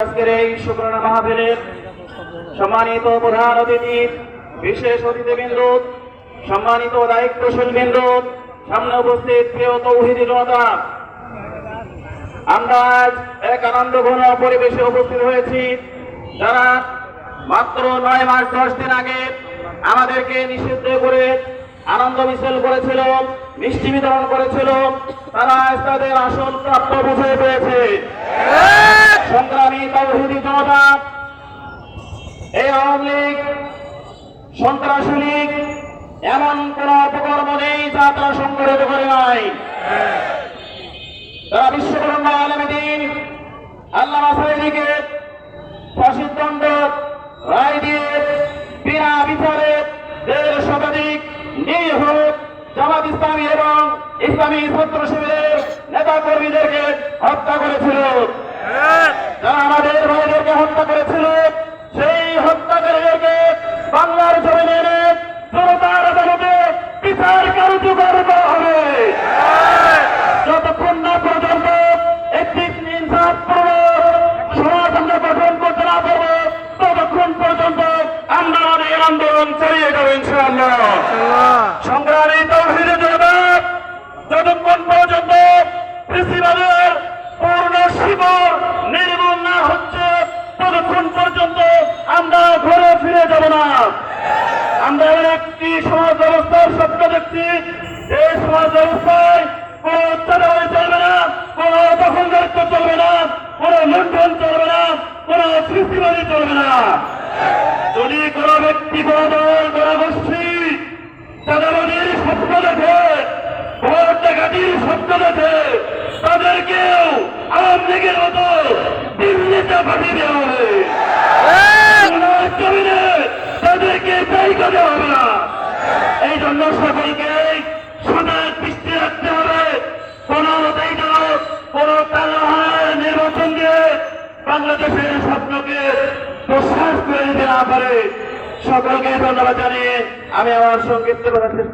আজকের এই সম্মানিত প্রধান অতিথি, বিশেষ অতিথিবৃন্দ, সম্মানিত দায়িত্বশীল বৃন্দ, সামনে উপস্থিত প্রিয় তৌহিদি জনতা। আমরা আজ এক আনন্দ ঘন পরিবেশে উপস্থিত হয়েছি। যারা মাত্র নয় মাস, দশ দিন আগে আমাদেরকে নিষিদ্ধ করে আনন্দ মিছিল করেছিল। মিষ্টি বিতরণ করেছিল। তারা তাদের আসল প্রাপ্য বুঝে পেয়েছে। সংগ্রামী তৌহিদি জনতা, এই আওয়ামী লীগ সন্ত্রাসী লীগ এমন কোন অপকর্ম নেই যা তারা সংগঠিত করে নাই। তারা বিশ্বকর্মা আলমদিন আল্লাহ সাইদিকে ফাঁসির দণ্ড রায় দিয়ে জামাত ইসলামী এবং ইসলামী ছাত্র শিবিরের নেতা কর্মীদেরকে হত্যা করেছিল। যারা আমাদের ভাইদেরকে হত্যা করেছিল, সেই হত্যাকারীদেরকে বাংলার জমিনে এনে জনতার আদালতে বিচার কার্যকর করা হবে। যতক্ষণ না পর্যন্ত একটি ইনসাফপূর্ণ সমাজ আমরা গঠন করতে না পারব, ততক্ষণ পর্যন্ত আমরা আমাদের আন্দোলন চালিয়ে যাব ইনশাআল্লাহ সংগ্রামী তৌহিদে জনতা যতক্ষণ পর্যন্ত কৃষিবাদের পূর্ণ শিবর নির্মূল না হচ্ছে ততক্ষণ পর্যন্ত আমরা ঘরে ফিরে যাব না আমরা এমন একটি সমাজ ব্যবস্থার স্বপ্ন দেখছি এই সমাজ ব্যবস্থায় কোন অত্যাচার চলবে না, কোন দখলদারিত্ব চলবে না, কোন লুণ্ঠন চলবে না, কোন সৃষ্টিবাদী চলবে না। যদি কোন ব্যক্তি, কোন দল, কোন গোষ্ঠী চাঁদাবাদীর স্বপ্ন দেখে, ভোট স্বপ্ন দেখে, তাদেরকেও আওয়ামী লীগের মতো দিল্লিতে পাঠিয়ে দেওয়া বাংলাদেশের স্বপ্নকে প্রশ্বাস করে দিতে না পারে। সকলকে ধন্যবাদ জানিয়ে আমি আমার সংক্ষিপ্ত কথা শেষ